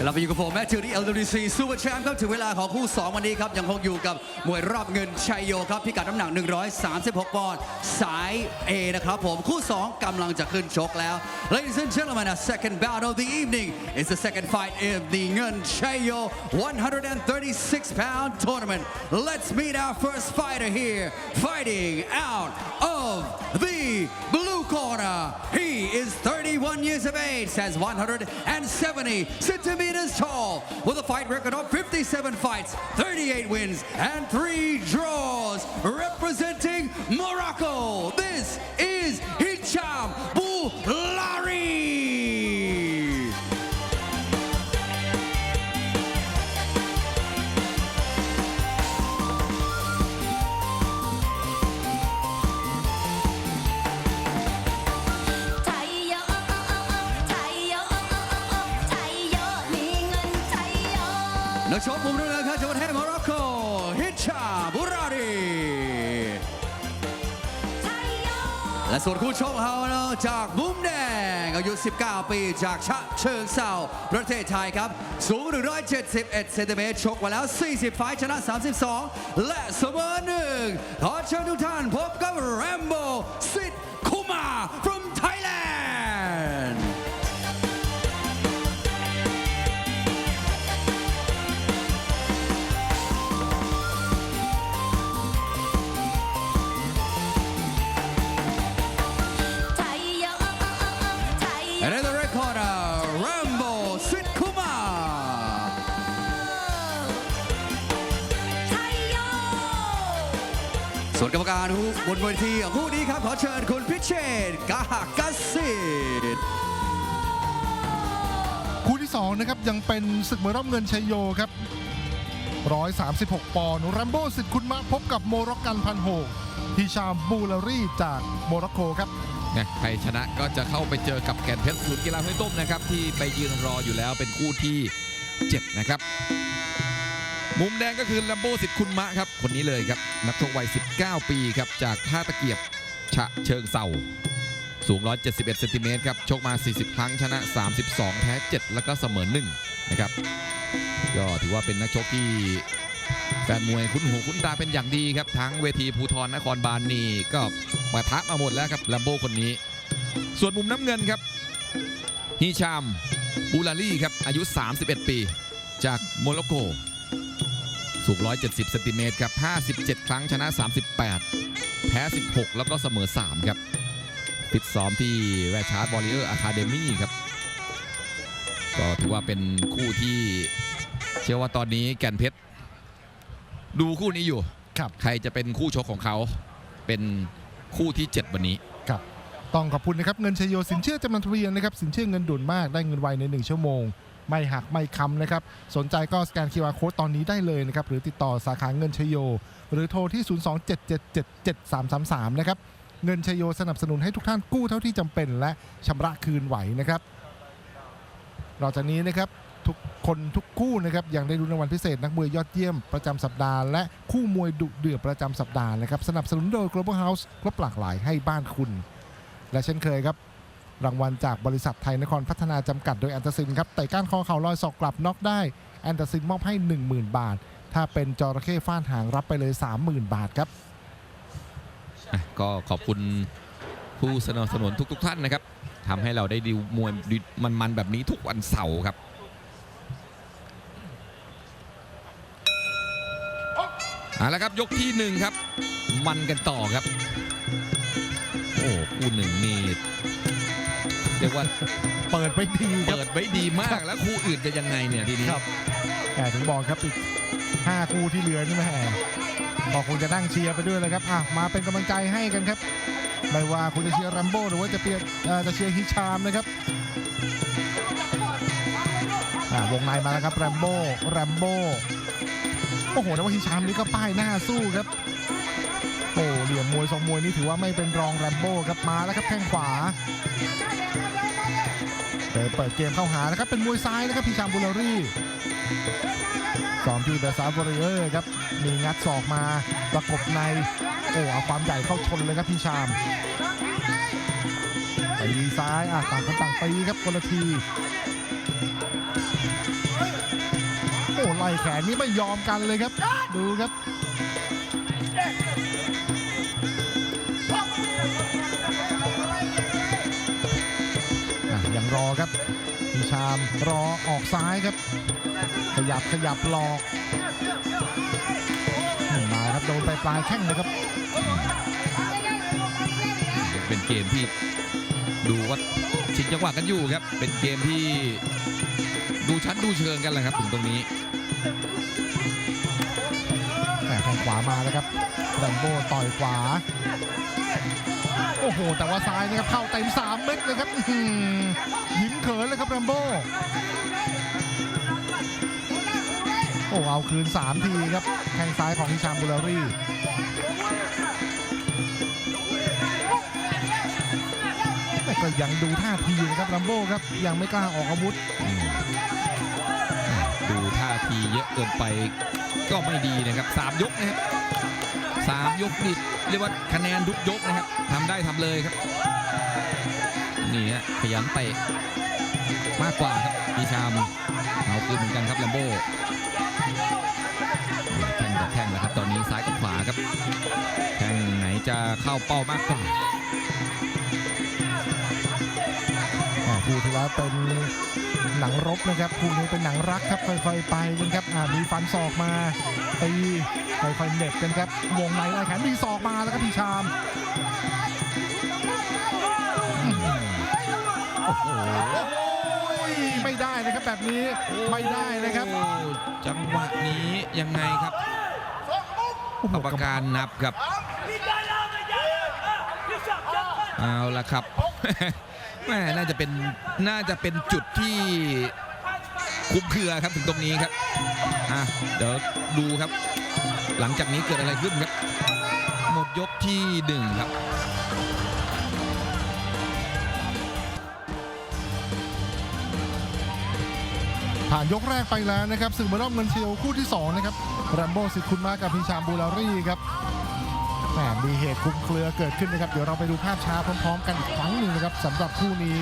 กลับมาอยู่กับผมแมทธิวที่ LWC Super Champ ครับถึงเวลาของคู่ 2 วันนี้ครับ ยังคงอยู่กับมวยรอบเงินชัยโยครับ พิกัดน้ำหนัก 136 ปอนด์สาย A นะครับผม คู่ 2กำลังจะขึ้นชกแล้ว Ladies and gentlemen a second bout of the evening is the second fight in the เงินชัยโย136 pound tournament Let's meet our first fighter here fighting out of the blue corner he is 31 years of age stands 170 centimeters tall with a fight record of 57 fights 38 wins and 3 draws representing Morocco. This is และส่วนคู่ชกเราจากมุมแดงอายุ 19 ปีจากชะเชิงเซาประเทศไทยครับ สูง 171 เซนติเมตรชกมาแล้ว 40 ไฟชนะ 32 และเสมอหนึ่งขอเชิญทุกท่านพบกับแรมโบ้สิทธิ์ ส่วนกรรมการผู้บนเวทีของคู่นี้ครับขอเชิญคุณพิเชษฐ์กาหกสิทธิ์คู่ที่2นะครับยังเป็นศึกมวยรอบเงินชัยโยครับ 136 ปอนด์แรมโบ้สิทธิ์คุณมะพบกับโมร็อกกันพันโหกฮิชามบูลารีจากโมร็อกโกครับนะใครชนะก็จะเข้าไปเจอกับแก่นเพชรศูนย์กีฬาห้วยต้มนะครับ ที่ไปยืนรออยู่แล้วเป็นคู่ที่ 7 นะครับ มุมแดงก็คือลัมโบสิทธิ์คุณมะครับ คนนี้เลยครับ นักชกวัย 19 ปีครับ จากท่าตะเกียบฉะเชิงเซาสูง 171เซนติเมตรครับ ชกมา 40 ครั้ง ชนะ 32 แพ้ 7 แล้วก็เสมอ1นะครับ ก็ถือว่าเป็นนักชกที่แฟนมวยคุ้นหูคุ้นตาเป็นอย่างดีครับ ทั้งเวทีภูทรนครบาลนี่ก็ปะทะมาหมดแล้วครับลัมโบคนนี้ ส่วนมุมน้ำเงินครับฮิชามบูลารี่ครับ อายุ 31 ปี จากโมร็อกโก สูง 170 เซนติเมตรครับ 57 ครั้งชนะ 38 แพ้ 16 แล้วก็เสมอ 3 ครับฟิตซ้อมที่แวชาร์ดบอลเลอร์อะคาเดมี่ครับ ก็ถือว่าเป็นคู่ที่เชื่อว่าตอนนี้แก่นเพชร ดูคู่นี้อยู่ครับใครจะเป็นคู่ชกของเขาเป็นคู่ที่ 7 วันนี้ครับต้องขอบคุณนะครับเงินชัยโยสินเชื่อจำนวนทะเบียนนะครับสินเชื่อเงินด่วนมากได้เงินไวใน 1 ชั่วโมง ไม่หักไม่คำนะครับ สนใจก็สแกน QR Code ตอนนี้ได้เลยนะครับ หรือติดต่อสาขาเงินชยโย หรือโทรที่ 027777333 นะครับ เงินชยโยสนับสนุนให้ทุกท่านกู้เท่าที่จำเป็น และชำระคืนไหวนะครับนอกจากนี้นะครับทุกคนทุกคู่นะครับยังได้รุ้นรางวัลพิเศษนักมวยยอดเยี่ยมประจำสัปดาห์และคู่มวยดุเดือดประจำสัปดาห์นะครับสนับสนุนโดย Global House ครบหลากหลายให้บ้านคุณ และเช่นเคยครับ รางวัลจากบริษัทไทยนครพัฒนาจำกัดโดยแอนตซินครับไต่ก้านคอเข่าลอยศอกกลับน็อกได้แอนตซินมอบให้ 10,000 บาท ถ้าเป็นจระเข้ฟาดหางรับไปเลย 30,000 บาทครับอะก็ขอบคุณผู้สนับสนุนทุก ๆ ท่านนะครับทำให้เราได้ดูมวยมันๆแบบนี้ทุกวันเสาร์ครับ เอาละครับยกที่หนึ่งครับ มันกันต่อครับ โอ้คู่หนึ่งนี่ เรียกว่าเปิดไปดีครับ เปิดไว้ดีมากแล้วคู่อื่นจะยังไงเนี่ยทีนี้ครับแหมถึงบอกครับอีก5คู่ที่เหลือนี่แหมบอกคงจะนั่งเชียร์ไปด้วยเลยครับอะมาเป็นกำลังใจให้กันครับ ไม่ว่าคุณจะเชียร์แรมโบ้หรือว่าจะเปียเอ่อจะเชียร์ฮิชามนะครับอะวงในมาแล้วครับแรมโบ้แรมโบ้โอ้โหแต่ว่าฮิชามนี่ก็ป้ายหน้าสู้ครับโอ้เหลี่ยมมวยทรงมวยนี่ถือว่าไม่เป็นรองแรมโบ้ครับมาแล้วครับแข้งขวา เดินเปิดเกมเข้าหานะครับ เป็นมวยซ้ายนะครับพิชามบุลารี่ซ้อมที่เบสาบริเออร์ครับ มีงัดศอกมาประกบใน โอ้เอาความใหญ่เข้าชนเลยครับพี่ชามตีซ้ายอะต่างคนต่างตีครับคนละทีโอ้ไล่แขนนี่ไม่ยอมกันเลยครับ ดูครับ อะยังรอครับพิชามรอออกซ้ายครับ ขยับขยับหลอกนี่มาครับโดนไปปลายแข้งเลยครับเป็นเกมที่ดูว่าชิงจังหวะกันอยู่ครับ เป็นเกมที่ดูชั้นดูเชิงกันแหละครับถึงตรงนี้แหม่ทางขวามาแล้วครับแรมโบ้ต่อยขวา โอ้โห แต่ว่าซ้ายนะครับเข้าเต็มสามเม็ดเลยครับอื้อหือยิ้มเขินเลยครับแรมโบ้โอ้เอาคืน 3 ทีครับแข้งซ้ายของฮิชามบุลารี่แต่ก็ยังดูท่าทีนะครับแรมโบ้ครับ ยังไม่กล้าออกอาวุธ ดูท่าทีเยอะเกินไปก็ไม่ดีนะครับสามยกนะครับ สามยกนี่เรียกว่าคะแนนทุกยกนะครับทำได้ทำเลยครับ นี่ฮะขยันเตะมากกว่าครับพีชามเอาคืนเหมือนกันครับแลมโบ้แข้งกับแข้งแล้วครับตอนนี้ซ้ายกับขวาครับแข้งไหนจะเข้าเป้ามากกว่า คู่ที่แล้วเป็นหนังรบนะครับคู่นี้เป็นหนังรักครับค่อยๆไปกันครับอ่ามีฟันศอกมาตีค่อยๆเหน็บกันครับวงในไล่แขนมีศอกมาแล้วก็พี่ชามอื้อหือโอ้โหไม่ได้นะครับแบบนี้ไม่ได้นะครับโอ้จังหวะนี้ยังไงครับโอ้โหกรรมการนับครับเอาละครับ แม่น่าจะเป็นน่าจะเป็นจุดที่คุ้มเครือครับถึงตรงนี้ครับอะเดี๋ยวดูครับ หลังจากนี้เกิดอะไรขึ้นครับ หมดยกที่หนึ่งครับผ่านยกแรกไปแล้วนะครับสื่อมารอบเงินเชียวคู่ที่สองนะครับแรมโบ้สิทธิ์คุณมากับพี่ชามบูลารี่ครับ มมีเหตุคลุมเครือเกิดขึ้นนะครับ เดี๋ยวเราไปดูภาพช้าพร้อม ๆ กันอีกครั้งหนึ่งนะครับสำหรับคู่นี้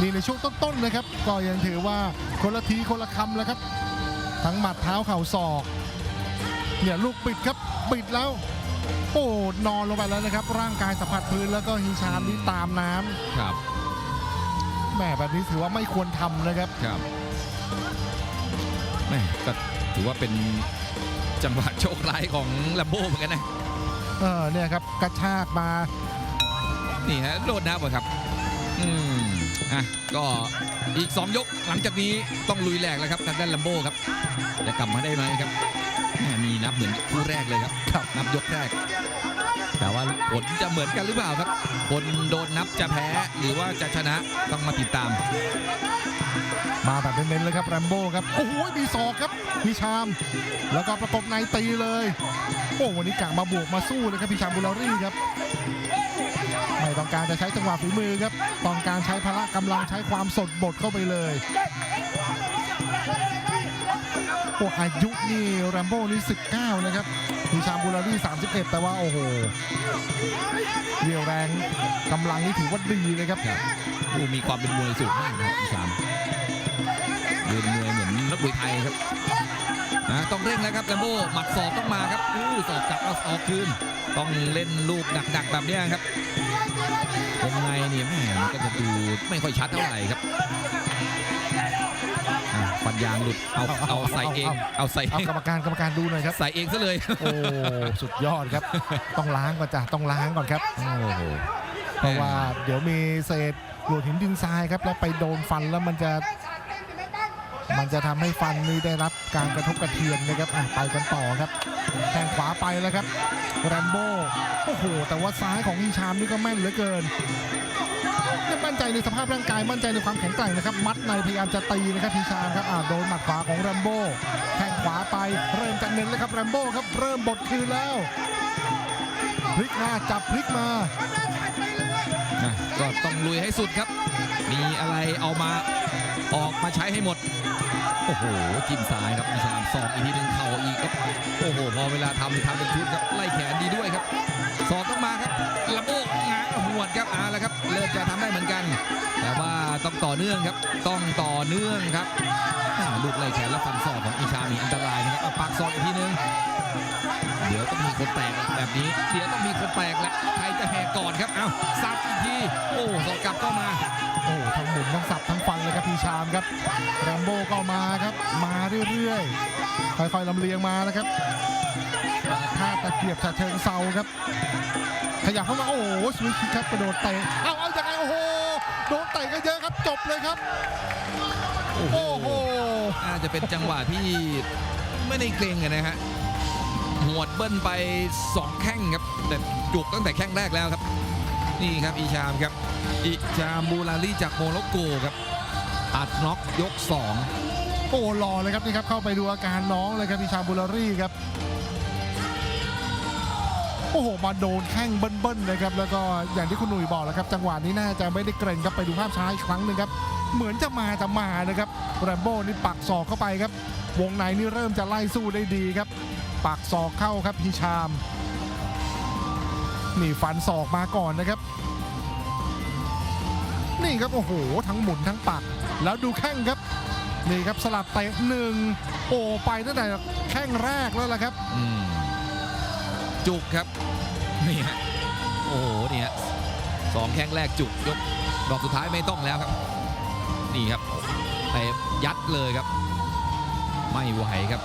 นี่ในช่วงต้นๆนะครับ ก็ยังถือว่าคนละทีคนละคำแล้วครับ ทั้งหมัดเท้าเข่าศอกเนี่ยลูกปิดครับปิดแล้วโอ้นอนลงไปแล้วนะครับ ร่างกายสัมผัสพื้นแล้วก็ฮิชามนี่ตามน้ำครับแหมแบบนี้ถือว่าไม่ควรทำนะครับครับแม่ก็ถือว่าเป็นจังหวะโชคร้ายของแลมโบ้เหมือนกันนะ เออเนี่ยครับกระชากมา นี่ฮะโดนนับอะครับ อืมอะก็อีก 2 ยกหลังจากนี้ต้องลุยแหลกแล้วครับทางด้านแลมโบ้ครับจะกลับมาได้ไหมครับแหม่มีนับเหมือนคู่แรกเลยครับครับนับยกแรก แต่ว่าผลจะเหมือนกันหรือเปล่าครับ คนโดนนับจะแพ้หรือว่าจะชนะต้องมาติดตาม มาแบบเน้นๆเลยครับแรมโบ้ครับ โอ้โหมีศอกครับพี่ชาม แล้วก็ประกบในตีเลย โอ้วันนี้กะมาบวกมาสู้เลยครับพี่ชามบุลารี่ครับ ไม่ต้องการจะใช้จังหวะฝีมือครับ ต้องการใช้พละกำลังใช้ความสดบดเข้าไปเลยโอ้อายุนี่แรมโบ้นี่19 นะครับพี่ชามบุลารี่ 31 แต่ว่าโอ้โหเรียวแรงกำลังนี่ถือว่าดีเลยครับดูมีความเป็นมวยสูงมากนะครับพี่ชาม เดินมวยเหมือนนักมวยไทยครับนะต้องเร่งแล้วครับแลมโบ้หมัดศอกต้องมาครับอู้ศอกกลับเอาออกคืน ต้องเล่นลูกหนักๆแบบเนี้ยครับวงในนี่แม่มันก็จะดูไม่ค่อยชัดเท่าไหร่ครับอะฟันยางหลุดเอาเอาใส่เองเอาใส่เอเอางกรรมการกรรมการดูหน่อยครับใส่เองซะเลยโอ้สุดยอดครับ ต้องล้างก่อนจ้ะต้องล้างก่อนครับโอ้โหเพราะว่าเดี๋ยวมีเศษหลวดหินดินทรายครับแล้วไปโดนฟันแล้วมันจะ มันจะทำให้ฟันนี้ได้รับการกระทบกระเทือนนะครับอะไปกันต่อครับแทงขวาไปแล้วครับแรมโบ้โอ้โห แต่ว่าซ้ายของอินชามนี่ก็แม่นเหลือเกินเนี่ยมั่นใจในสภาพร่างกายมั่นใจในความแข็งแกร่งนะครับ มัดในพยายามจะตีนะครับพีชามครับอ่าโดนหมัดขวาของแรมโบ้แทงขวาไปเริ่มจะเน้นแล้วครับแรมโบ้ครับเริ่มบดคืนแล้วพลิกมาจับพลิกมาก็ต้องลุยให้สุดครับ มีอะไรเอามา ออกมาใช้ให้หมด โอ้โหจิ้มซ้ายครับพิชามสอกอีกทีหนึ่งเข่าอีกครับ โอ้โห พอเวลาทำทำเป็นชุดครับ ไล่แขนดีด้วยครับสอกต้องมาครับลำโบกงางหวดครับเอาละครับ เริ่มจะทำได้เหมือนกัน แต่ว่าต้องต่อเนื่องครับ ต้องต่อเนื่องครับลูกไล่แขนและฟันศอกของอิชามีอันตรายนะครับปากศอกอีกทีนึง ต้องมีคนแตกแบบนี้เดี๋ยวต้องมีคนแตกแหละใครจะแหกก่อนครับ เอ้าซัดอีกที โอ้สอกกลับก็มา โอ้ทั้งหมุนทั้งสับทั้งฟันเลยครับพี่ชามครับแรมโบ้ก็มาครับ มาเรื่อยๆ ค่อยๆลำเลียงมานะครับท่าตะเกียบฉะเชิงเซาครับ ขยับเข้ามา โอ้โหสวิตช์คิกครับกระโดดเตะ เอาเอายังไงโอ้โห โดนเตะก็เยอะครับ จบเลยครับโอ้โหโอ้โหอาจจะเป็นจังหวะที่ไม่ได้เกรงอะนะฮะห วดเบิ้ลไป 2 แข้งครับ แต่จุกตั้งแต่แข้งแรกแล้วครับ นี่ครับอีชามครับ อิชามบูลารีจากโมร็อกโกครับอัดน็อกยก 2 โอ้รอเลยครับนี่ครับเข้าไปดูอาการน้องเลยครับพี่ชามบุลารี่ครับโอ้โหมาโดนแข้งเบิ้ลๆเลยครับแล้วก็อย่างที่คุณหนุ่ยบอกแล้วครับ จังหวะนี้น่าจะไม่ได้เกรงครับไปดูภาพช้าอีกครั้งหนึ่งครับ เหมือนจะมาจะมานะครับแรมโบ้นี่ปักศอกเข้าไปครับ วงในนี่เริ่มจะไล่สู้ได้ดีครับ ปักศอกเข้าครับพีชาม นี่ฟันศอกมาก่อนนะครับ นี่ครับ โอ้โห ทั้งหมุนทั้งปัก แล้วดูแข้งครับ นี่ครับสลับเตะหนึ่งโอ้ไปตั้งแต่แข้งแรกแล้วล่ะครับ อืมจุกครับ นี่ฮะโอ้โหนี่ฮะสองแข้งแรกจุกยกดอกสุดท้ายไม่ต้องแล้วครับ นี่ครับเตะยัดเลยครับ ไม่ไหวครับ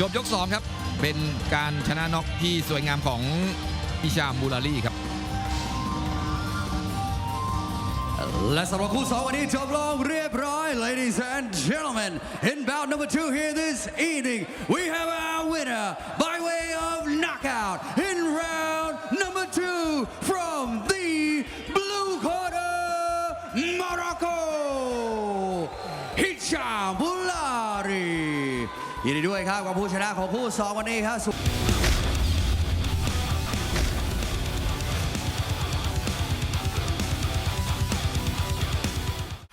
จบยก 2 ครับ เป็นการชนะน็อกที่สวยงามของอิชามบูลารีครับ และสำหรับคู่สองวันนี้จบลงเรียบร้อย ladies and gentlemen in bout number two here this evening we have our winner by ยินดีด้วยครับกับผู้ชนะของคู่สองวันนี้ครับ